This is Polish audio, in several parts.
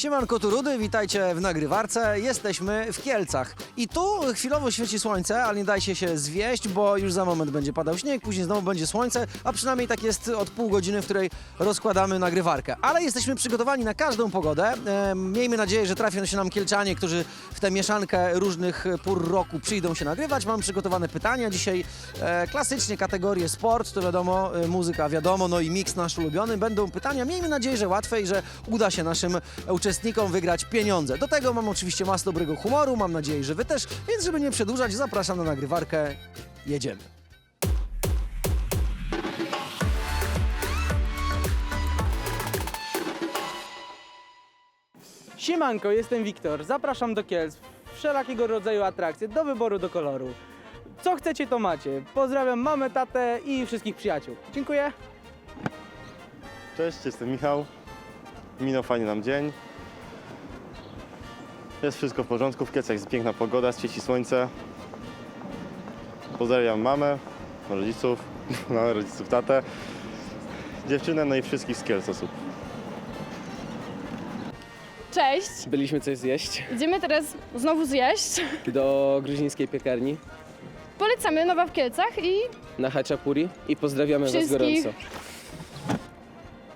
Siemanko tu Rudy, witajcie w nagrywarce. Jesteśmy w Kielcach. I tu chwilowo świeci słońce, ale nie dajcie się zwieść, bo już za moment będzie padał śnieg, później znowu będzie słońce, a przynajmniej tak jest od pół godziny, w której rozkładamy nagrywarkę. Ale jesteśmy przygotowani na każdą pogodę. E, miejmy nadzieję, że trafią się nam Kielczanie, którzy w tę mieszankę różnych pór roku przyjdą się nagrywać. Mam przygotowane pytania. Dzisiaj e, klasycznie kategorie sport, to wiadomo, e, muzyka wiadomo, no i miks nasz ulubiony. Będą pytania, miejmy nadzieję, że łatwe i że uda się naszym uczestnikom wygrać pieniądze. Do tego mam oczywiście masę dobrego humoru, mam nadzieję, że wy też, więc żeby nie przedłużać, zapraszam na nagrywarkę. Jedziemy. Siemanko, jestem Wiktor. Zapraszam do Kielc. Wszelakiego rodzaju atrakcje, do wyboru, do koloru. Co chcecie, to macie. Pozdrawiam mamę, tatę i wszystkich przyjaciół. Dziękuję. Cześć, jestem Michał. Minął fajnie nam dzień. Jest wszystko w porządku, w Kielcach jest piękna pogoda, świeci słońce. Pozdrawiam mamę, rodziców, mamę, rodziców, tatę, dziewczynę, no i wszystkich z Kielc osób. Cześć! Byliśmy coś zjeść Idziemy teraz znowu zjeść. do gruzińskiej piekarni Polecamy Nowa w Kielcach i na Haczapuri i pozdrawiamy Was Wszystkich. gorąco.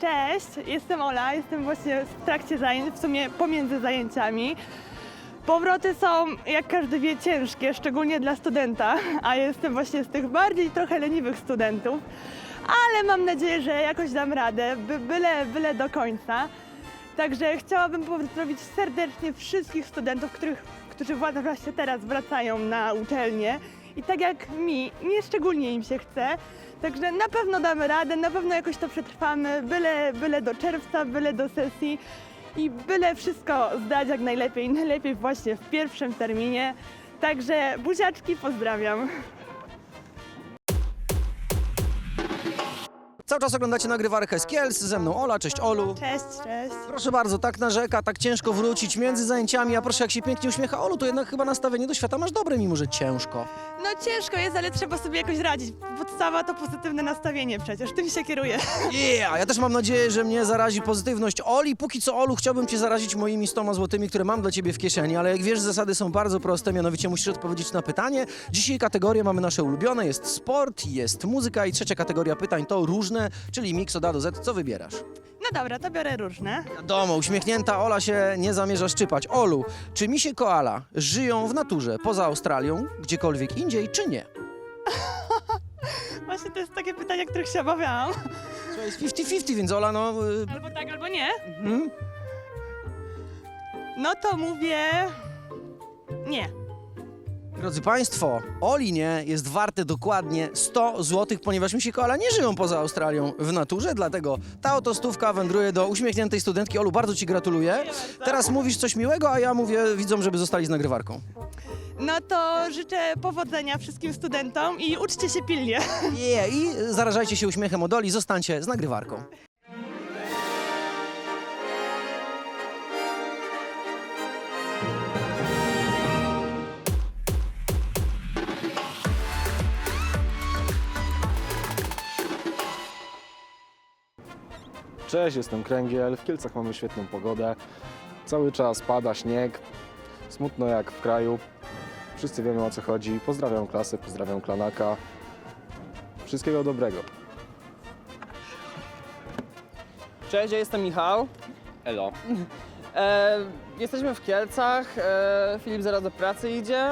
Cześć, jestem Ola, jestem właśnie w trakcie zajęć, w sumie pomiędzy zajęciami. Powroty są, jak każdy wie, ciężkie, szczególnie dla studenta, a jestem właśnie z tych bardziej trochę leniwych studentów, ale mam nadzieję, że jakoś dam radę, by, byle, byle do końca. Także chciałabym pozdrowić serdecznie wszystkich studentów, których, którzy właśnie teraz wracają na uczelnię. I tak jak mi, nie szczególnie im się chce, także na pewno damy radę, na pewno jakoś to przetrwamy, byle, byle do czerwca, byle do sesji i byle wszystko zdać jak najlepiej, najlepiej właśnie w pierwszym terminie. Także buziaczki, pozdrawiam. Cały czas oglądacie nagrywarkę z Kielc, ze mną Ola, cześć Olu. Cześć, cześć. Proszę bardzo, tak narzeka, tak ciężko wrócić między zajęciami, a proszę jak się pięknie uśmiecha Olu, to jednak chyba nastawienie do świata masz dobre, mimo że ciężko. No ciężko jest, ale trzeba sobie jakoś radzić. Podstawa to pozytywne nastawienie przecież, tym się kieruję. Yeah! Ja też mam nadzieję, że mnie zarazi pozytywność Oli. Póki co, Olu, chciałbym cię zarazić moimi 100 złotymi, które mam dla ciebie w kieszeni, ale jak wiesz, zasady są bardzo proste, mianowicie musisz odpowiedzieć na pytanie. Dzisiaj kategorie mamy nasze ulubione, jest sport, jest muzyka i trzecia kategoria pytań to różne, czyli mix od A do Z. Co wybierasz? No dobra, to biorę różne. Wiadomo, uśmiechnięta Ola się nie zamierza szczypać. Olu, czy misie koala żyją w naturze poza Australią, gdziekolwiek indziej, czy nie? Właśnie to jest takie pytanie, których się obawiałam. Słuchaj, jest 50-50, więc Ola, no... y, Albo tak, albo nie. hmm? No to mówię... Nie. Drodzy Państwo, Oli nie jest warte dokładnie 100 zł, ponieważ misi koala nie żyją poza Australią w naturze, dlatego ta oto stówka wędruje do uśmiechniętej studentki. Olu, bardzo Ci gratuluję. Teraz mówisz coś miłego, a ja mówię widzom, żeby zostali z nagrywarką. No to życzę powodzenia wszystkim studentom i uczcie się pilnie. Yeah, I zarażajcie się uśmiechem od Oli, zostańcie z nagrywarką. Cześć, jestem Kręgiel. W Kielcach mamy świetną pogodę. Cały czas pada śnieg. Smutno jak w kraju. Wszyscy wiemy o co chodzi. Pozdrawiam klasę, pozdrawiam klanaka. Wszystkiego dobrego. Cześć, ja jestem Michał. Elo. E, jesteśmy w Kielcach. E, Filip zaraz do pracy idzie.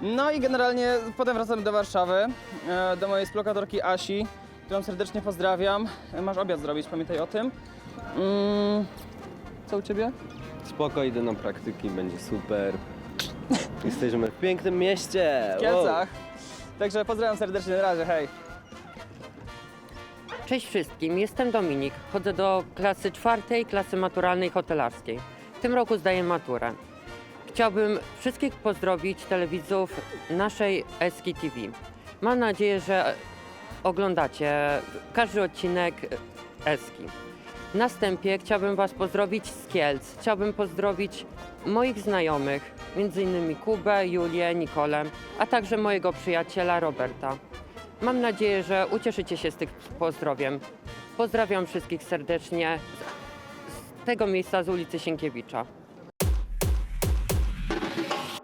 No i generalnie potem wracamy do Warszawy, e, do mojej splokatorki Asi, którą serdecznie pozdrawiam. E, masz obiad zrobić, pamiętaj o tym. Mm, co u Ciebie? Spoko, idę na praktyki, będzie super. Jesteśmy w pięknym mieście. W Kielcach. Także pozdrawiam serdecznie, na razie, hej. Cześć wszystkim, jestem Dominik. Chodzę do klasy czwartej, klasy maturalnej hotelarskiej. W tym roku zdaję maturę. Chciałbym wszystkich pozdrowić telewidzów naszej Eski TV. Mam nadzieję, że oglądacie każdy odcinek Eski. Na wstępie chciałbym Was pozdrowić z Kielc. Chciałbym pozdrowić moich znajomych, m.in. Kubę, Julię, Nikolę, a także mojego przyjaciela Roberta. Mam nadzieję, że ucieszycie się z tych pozdrowiem. Pozdrawiam wszystkich serdecznie z tego miejsca z ulicy Sienkiewicza.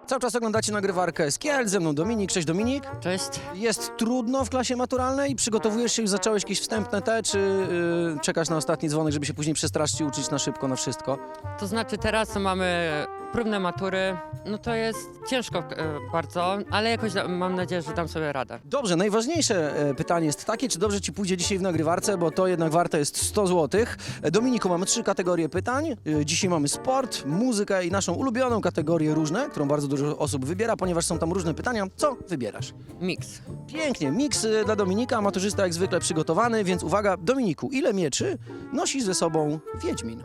Cały czas oglądacie nagrywarkę z Kiel, ze mną Dominik. Cześć Dominik. Cześć. Jest trudno w klasie maturalnej? Przygotowujesz się, już zacząłeś jakieś wstępne te, czy yy, czekasz na ostatni dzwonek, żeby się później przestraszyć i uczyć na szybko, na wszystko? To znaczy teraz mamy próbne matury, no to jest ciężko e, bardzo, ale jakoś da- mam nadzieję, że dam sobie radę. Dobrze, najważniejsze e, pytanie jest takie, czy dobrze ci pójdzie dzisiaj w nagrywarce, bo to jednak warte jest 100 zł. E, Dominiku, mamy trzy kategorie pytań. E, Dzisiaj mamy sport, muzykę i naszą ulubioną kategorię różne, którą bardzo dużo osób wybiera, ponieważ są tam różne pytania. Co wybierasz? Mix. Pięknie, miks e, dla Dominika, maturzysta jak zwykle przygotowany, więc uwaga, Dominiku, ile mieczy nosi ze sobą Wiedźmin?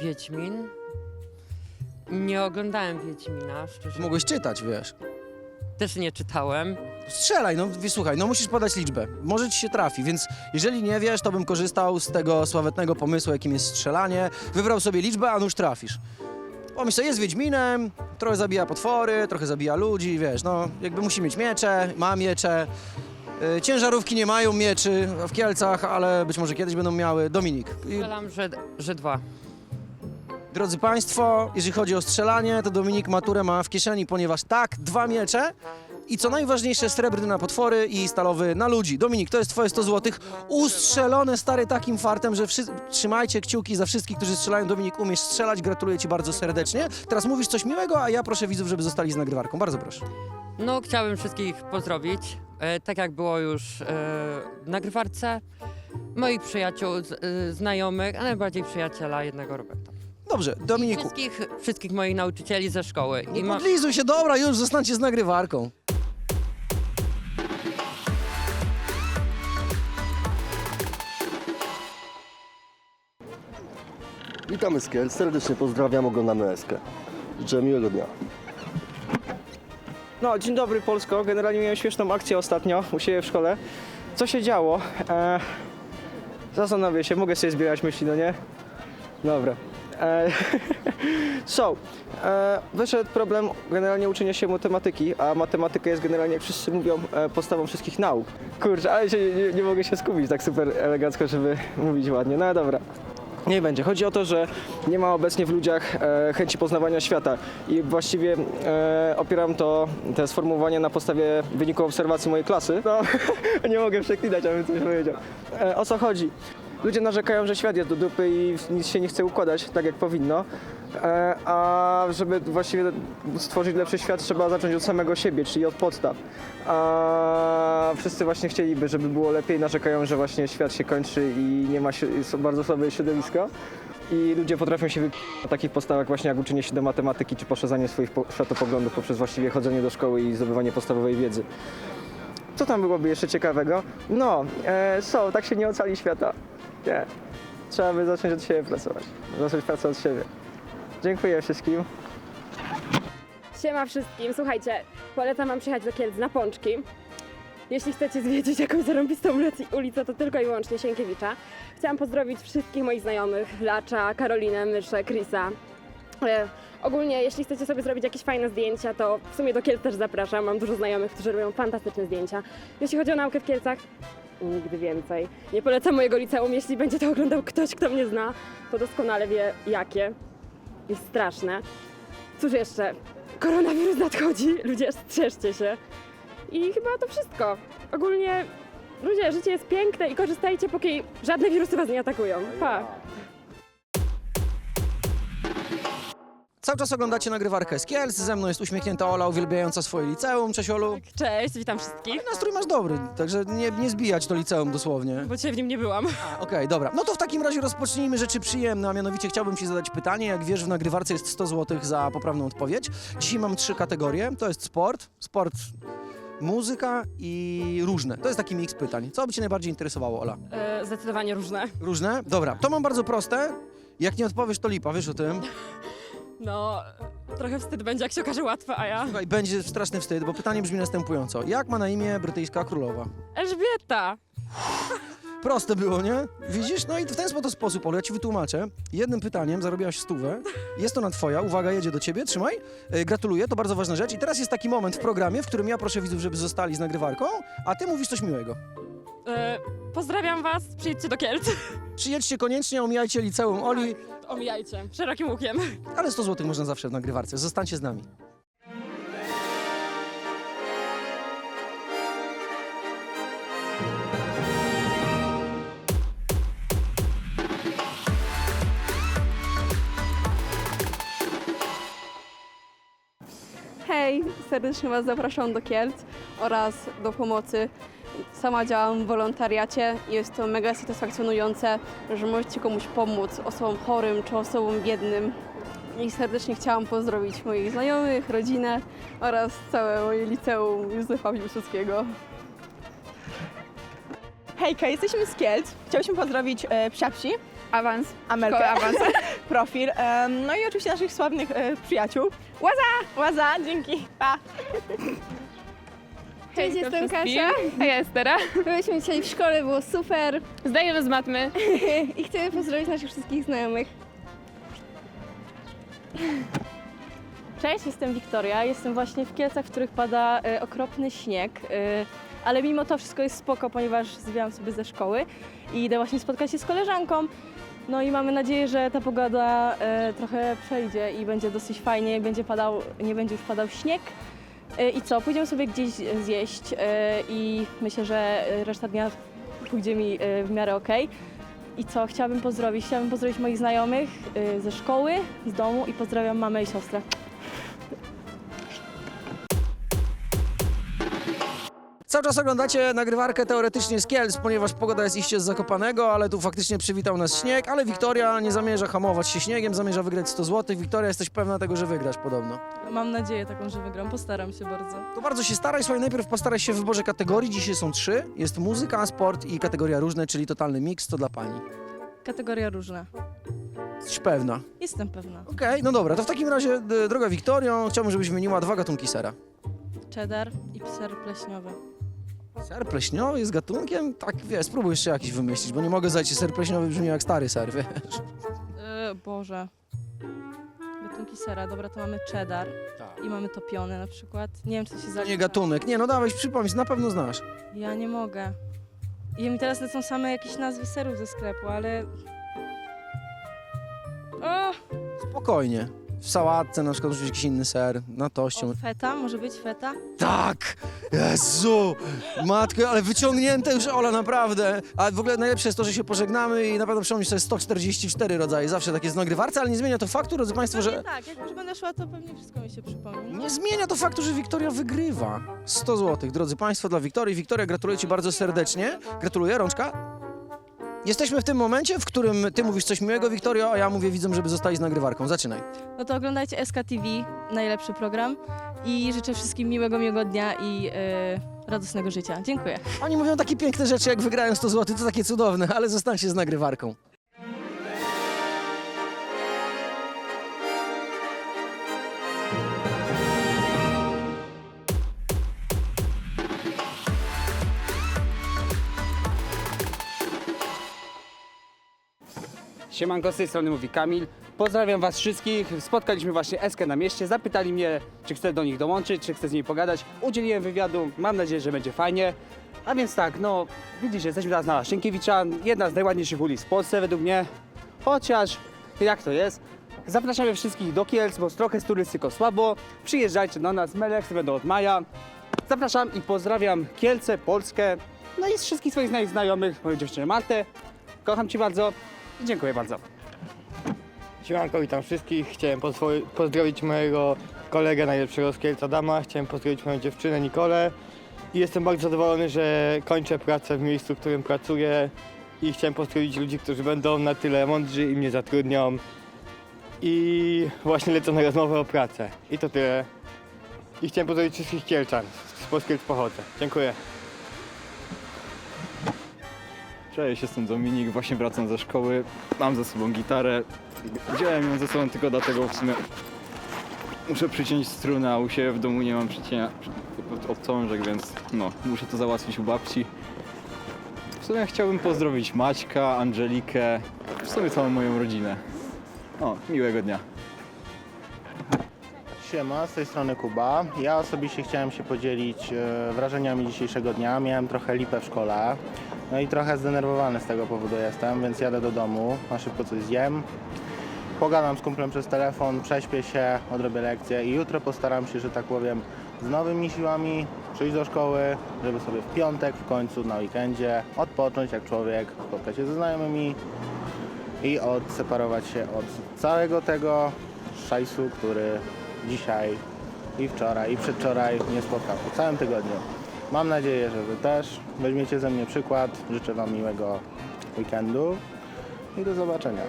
Wiedźmin. Nie oglądałem Wiedźmina, szczerze. Mogłeś czytać, wiesz. Też nie czytałem. Strzelaj, no wi- słuchaj, no musisz podać liczbę. Może ci się trafi, więc jeżeli nie wiesz, to bym korzystał z tego sławetnego pomysłu, jakim jest strzelanie. Wybrał sobie liczbę, a nuż trafisz. Pomyśl sobie, jest Wiedźminem, trochę zabija potwory, trochę zabija ludzi, wiesz, no jakby musi mieć miecze, ma miecze. Yy, ciężarówki nie mają mieczy w Kielcach, ale być może kiedyś będą miały. Dominik, i- Strzelam, że, że dwa. Drodzy Państwo, jeżeli chodzi o strzelanie, to Dominik maturę ma w kieszeni, ponieważ tak, dwa miecze i co najważniejsze, srebrny na potwory i stalowy na ludzi. Dominik, to jest Twoje 100 zł. Ustrzelone, stary, takim fartem, że wszyscy... trzymajcie kciuki za wszystkich, którzy strzelają. Dominik, umiesz strzelać, gratuluję Ci bardzo serdecznie. Teraz mówisz coś miłego, a ja proszę widzów, żeby zostali z nagrywarką. Bardzo proszę. No, chciałbym wszystkich pozdrowić, e, tak jak było już e, w nagrywarce. Moich przyjaciół, z, e, znajomych, a najbardziej przyjaciela jednego Roberta. Dobrze, I Dominiku, wszystkich, wszystkich moich nauczycieli ze szkoły. I ma, podlizuj się, dobra, już zostańcie z nagrywarką. Witamy z Kiel, serdecznie pozdrawiam, oglądamy Eskę. Życzę miłego dnia. No, dzień dobry Polsko. Generalnie miałem śmieszną akcję ostatnio u siebie w szkole. Co się działo? E, zastanowię się, mogę sobie zbierać myśli, no nie? Dobra. E, so, e, wyszedł problem generalnie uczenia się matematyki, a matematyka jest generalnie, jak wszyscy mówią, e, podstawą wszystkich nauk. Kurczę, ale się, nie, nie mogę się skupić tak super elegancko, żeby mówić ładnie. No dobra. Nie będzie. Chodzi o to, że nie ma obecnie w ludziach e, chęci poznawania świata i właściwie e, opieram to, te sformułowanie na podstawie wyniku obserwacji mojej klasy. No, nie mogę przeklinać, abym coś powiedział. E, o co chodzi? Ludzie narzekają, że świat jest do dupy i nic się nie chce układać tak, jak powinno. E, a żeby właściwie stworzyć lepszy świat, trzeba zacząć od samego siebie, czyli od podstaw. A wszyscy właśnie chcieliby, żeby było lepiej, narzekają, że właśnie świat się kończy i nie ma bardzo słabe środowisko. I ludzie potrafią się wypić na takich podstawach właśnie jak uczenie się do matematyki, czy poszerzanie swoich po- światopoglądów poprzez właściwie chodzenie do szkoły i zdobywanie podstawowej wiedzy. Co tam byłoby jeszcze ciekawego? No, e, so, tak się nie ocali świata. Nie. Trzeba by zacząć od siebie pracować. Zacząć pracę od siebie. Dziękuję wszystkim. Siema wszystkim. Słuchajcie, polecam wam przyjechać do Kielc na pączki. Jeśli chcecie zwiedzić jakąś zarąbistą ulic- ulicę, to tylko i wyłącznie Sienkiewicza. Chciałam pozdrowić wszystkich moich znajomych, Lacza, Karolinę, Myszę, Krisa. E, ogólnie, jeśli chcecie sobie zrobić jakieś fajne zdjęcia, to w sumie do Kielc też zapraszam. Mam dużo znajomych, którzy robią fantastyczne zdjęcia. Jeśli chodzi o naukę w Kielcach, nigdy więcej. Nie polecam mojego liceum. Jeśli będzie to oglądał ktoś, kto mnie zna, to doskonale wie jakie. Jest straszne. Cóż jeszcze? Koronawirus nadchodzi, ludzie strzeżcie się. I chyba to wszystko. Ogólnie, ludzie, życie jest piękne i korzystajcie, póki żadne wirusy was nie atakują. Pa! Cały czas oglądacie nagrywarkę z Kielc, ze mną jest uśmiechnięta Ola, uwielbiająca swoje liceum. Cześć Olu. Cześć, witam wszystkich. Nastrój masz dobry, także nie, nie zbijać to liceum dosłownie. Bo dzisiaj w nim nie byłam. Okej, dobra. No to w takim razie rozpocznijmy rzeczy przyjemne, a mianowicie chciałbym Ci zadać pytanie. Jak wiesz, w nagrywarce jest 100 zł za poprawną odpowiedź. Dzisiaj mam trzy kategorie. To jest sport, sport, muzyka i różne. To jest taki miks pytań. Co by Cię najbardziej interesowało, Ola? E, zdecydowanie różne. Różne? Dobra, to mam bardzo proste. Jak nie odpowiesz, to lipa, wiesz o tym. No, trochę wstyd będzie, jak się okaże łatwe, a ja... Słuchaj, będzie straszny wstyd, bo pytanie brzmi następująco. Jak ma na imię brytyjska królowa? Elżbieta! Proste było, nie? Widzisz? No i w ten sposób, sposób, Olu, ja ci wytłumaczę. Jednym pytaniem zarobiłaś stówę. Jest ona twoja. Uwaga, jedzie do ciebie. Trzymaj. E, gratuluję, to bardzo ważna rzecz. I teraz jest taki moment w programie, w którym ja proszę widzów, żeby zostali z nagrywarką, a ty mówisz coś miłego. E, pozdrawiam was, przyjedźcie do Kielc. Przyjedźcie koniecznie, omijajcie liceum Oli. Omijajcie, szerokim łukiem. Ale 100 zł można zawsze w nagrywarce. Zostańcie z nami. Hej, serdecznie Was zapraszam do Kielc oraz do pomocy. Sama działam w wolontariacie i jest to mega satysfakcjonujące, że możecie komuś pomóc, osobom chorym czy osobom biednym. I serdecznie chciałam pozdrowić moich znajomych, rodzinę oraz całe moje liceum Józefa Piłsudskiego. Hejka, jesteśmy z Kielc. Chciałyśmy pozdrowić e, psia wsi, Awans. Amelkę, Szkoła awans, profil. em, no i oczywiście naszych sławnych e, przyjaciół. Łaza! Łaza, dzięki, pa! Cześć, jestem wszystkim. Kasia. A ja Estera. Byliśmy dzisiaj w szkole, było super Zdajemy z matmy. i chcemy pozdrowić naszych wszystkich znajomych. Cześć, jestem Wiktoria. Jestem właśnie w Kielcach, w których pada e, okropny śnieg. E, ale mimo to wszystko jest spoko, ponieważ zwijam sobie ze szkoły i idę właśnie spotkać się z koleżanką. No i mamy nadzieję, że ta pogoda e, trochę przejdzie i będzie dosyć fajnie, będzie padał, nie będzie już padał śnieg. I co, pójdziemy sobie gdzieś zjeść e, i myślę, że reszta dnia pójdzie mi e, w miarę okej. I co, chciałabym pozdrowić, chciałabym pozdrowić moich znajomych e, ze szkoły, z domu i pozdrawiam mamę i siostrę. Cały czas oglądacie nagrywarkę teoretycznie z Kielc, ponieważ pogoda jest iście z Zakopanego, ale tu faktycznie przywitał nas śnieg, ale Wiktoria nie zamierza hamować się śniegiem, zamierza wygrać 100 zł. Wiktoria, jesteś pewna tego, że wygrasz podobno. Mam nadzieję taką, że wygram. Postaram się bardzo. To bardzo się staraj, słuchaj, najpierw postaraj się w wyborze kategorii, dzisiaj są trzy. Jest muzyka, sport i kategoria różne, czyli totalny miks, to dla pani. Kategoria różna. Jesteś pewna? Jestem pewna. Okej, no dobra, to w takim razie, d- droga Wiktorio, chciałbym, żebyś wymieniła dwa gatunki sera. Cheddar i ser pleśniowy. Ser pleśniowy jest gatunkiem? Tak, wiesz, spróbuj jeszcze jakiś wymyślić, bo nie mogę zajść, ser pleśniowy brzmi jak stary ser, wiesz. E, Boże. Gatunki sera. Dobra, to mamy cheddar i mamy topiony na przykład. Nie wiem, czy to się zalicza. nie gatunek. Nie, no dawaj, przypomnij, na pewno znasz. Ja nie mogę. I mi teraz lecą same jakieś nazwy serów ze sklepu, ale... O! Spokojnie. W sałatce na przykład może być jakiś inny ser, na toście. o feta? Może być feta? Tak! Jezu! Matko, ale wyciągnięte już Ola, naprawdę. A w ogóle najlepsze jest to, że się pożegnamy i na pewno przypomnisz sobie 144 rodzaje. Zawsze takie jest nagrywarce, ale nie zmienia to faktu, drodzy Państwo, że... tak, jak już będę szła, to pewnie wszystko mi się przypomni. No. Nie zmienia to faktu, że Wiktoria wygrywa. 100 zł, drodzy Państwo, dla Wiktorii. Wiktoria, gratuluję Ci bardzo serdecznie. Gratuluję, rączka. Jesteśmy w tym momencie, w którym Ty mówisz coś miłego, Wiktorio, a ja mówię widzom, żeby zostali z nagrywarką. Zaczynaj. No to oglądajcie SKTV, najlepszy program i życzę wszystkim miłego, miłego dnia i e, radosnego życia. Dziękuję. Oni mówią takie piękne rzeczy, jak wygrają 100 zł, to takie cudowne, ale zostańcie z nagrywarką. Siemanko, z tej strony mówi Kamil. Pozdrawiam Was wszystkich. Spotkaliśmy właśnie Eskę na mieście. Zapytali mnie, czy chcę do nich dołączyć, czy chcę z nimi pogadać. Udzieliłem wywiadu. Mam nadzieję, że będzie fajnie. A więc tak, no widzicie, jesteśmy teraz na Sienkiewicza. Jedna z najładniejszych ulic w Polsce według mnie. Chociaż, jak to jest? Zapraszamy wszystkich do Kielc, bo trochę z turystyką słabo. Przyjeżdżajcie do nas, Meleksy będą od maja. Zapraszam i pozdrawiam Kielce, Polskę. No i z wszystkich swoich zna- znajomych, moją dziewczynę Martę. Kocham Cię bardzo dziękuję bardzo. Siemanko, witam wszystkich. Chciałem pozdrowić mojego kolegę najlepszego z Kielc Adama. Chciałem pozdrowić moją dziewczynę Nikolę. I jestem bardzo zadowolony, że kończę pracę w miejscu, w którym pracuję. I chciałem pozdrowić ludzi, którzy będą na tyle mądrzy i mnie zatrudnią. I właśnie lecą na rozmowę o pracę. I to tyle. I chciałem pozdrowić wszystkich Kielczan. Z Polskielc pochodzę. Dziękuję. Cześć, jestem Dominik, właśnie wracam ze szkoły. Mam ze sobą gitarę. Wziąłem ją ze sobą tylko dlatego w sumie muszę przyciąć strunę, a u siebie w domu nie mam przycięcia obcążek, więc no, muszę to załatwić u babci. W sumie chciałbym pozdrowić Maćka, Angelikę, w sumie całą moją rodzinę. O, miłego dnia. Siema, z tej strony Kuba. Ja osobiście chciałem się podzielić e, wrażeniami dzisiejszego dnia. Miałem trochę lipę w szkole. No i trochę zdenerwowany z tego powodu jestem, więc jadę do domu, na szybko coś zjem. pogadam z kumplem przez telefon, prześpię się, odrobię lekcję i jutro postaram się, że tak powiem, z nowymi siłami przyjść do szkoły, żeby sobie w piątek w końcu na weekendzie odpocząć jak człowiek, spotkać się ze znajomymi i odseparować się od całego tego szajsu, który dzisiaj i wczoraj i przedwczoraj nie spotkał po całym tygodniu. Mam nadzieję, że Wy też weźmiecie ze mnie przykład. Życzę Wam miłego weekendu i do zobaczenia.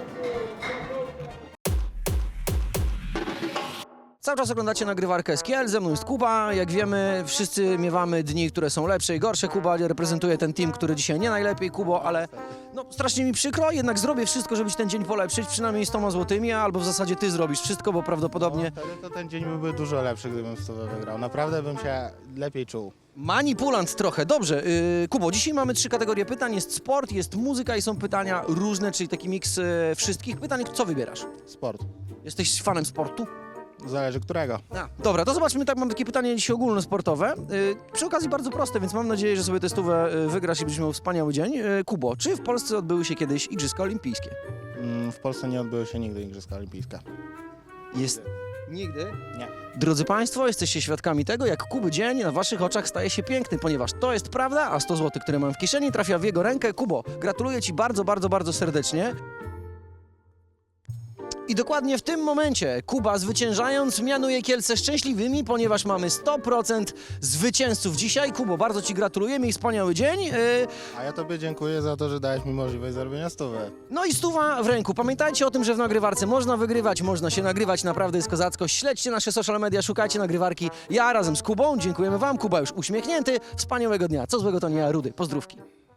Cały czas oglądacie nagrywarkę z Kiel, ze mną jest Kuba. Jak wiemy, wszyscy miewamy dni, które są lepsze i gorsze. Kuba reprezentuje ten team, który dzisiaj nie najlepiej, Kubo, ale no, strasznie mi przykro, jednak zrobię wszystko, żeby ci ten dzień polepszyć, przynajmniej 100 złotymi, albo w zasadzie ty zrobisz wszystko, bo prawdopodobnie Wtedy to ten dzień byłby dużo lepszy, gdybym z Tobą wygrał. Naprawdę bym się lepiej czuł. Manipulant trochę. Dobrze, yy, Kubo, dzisiaj mamy trzy kategorie pytań. Jest sport, jest muzyka i są pytania różne, czyli taki miks yy, wszystkich pytań. Co wybierasz? Sport. Jesteś fanem sportu? Zależy którego. A, dobra, to zobaczmy, tak mam takie pytanie dzisiaj ogólnosportowe. Yy, przy okazji bardzo proste, więc mam nadzieję, że sobie testówę yy, wygrasz i będziesz miał wspaniały dzień. Yy, Kubo, czy w Polsce odbyły się kiedyś Igrzyska Olimpijskie? Mm, W Polsce nie odbyły się nigdy Igrzyska Olimpijskie. Jest... Nigdy? Nie. Drodzy Państwo, jesteście świadkami tego, jak Kuby dzień na Waszych oczach staje się piękny, ponieważ to jest prawda, a 100 zł, które mam w kieszeni, trafia w jego rękę. Kubo, gratuluję Ci bardzo, bardzo, bardzo serdecznie. I dokładnie w tym momencie Kuba zwyciężając mianuje Kielce szczęśliwymi, ponieważ mamy 100% zwycięzców dzisiaj. Kubo, bardzo Ci gratuluję, miej wspaniały dzień. Yy, A ja Tobie dziękuję za to, że dałeś mi możliwość zarobienia stówy. no i stuwa w ręku. Pamiętajcie o tym, że w nagrywarce można wygrywać, można się nagrywać, naprawdę jest kozacko. Śledźcie nasze social media, szukajcie nagrywarki. Ja razem z Kubą, dziękujemy Wam. Kuba już uśmiechnięty. Wspaniałego dnia. Co złego to nie ja, Rudy. Pozdrówki.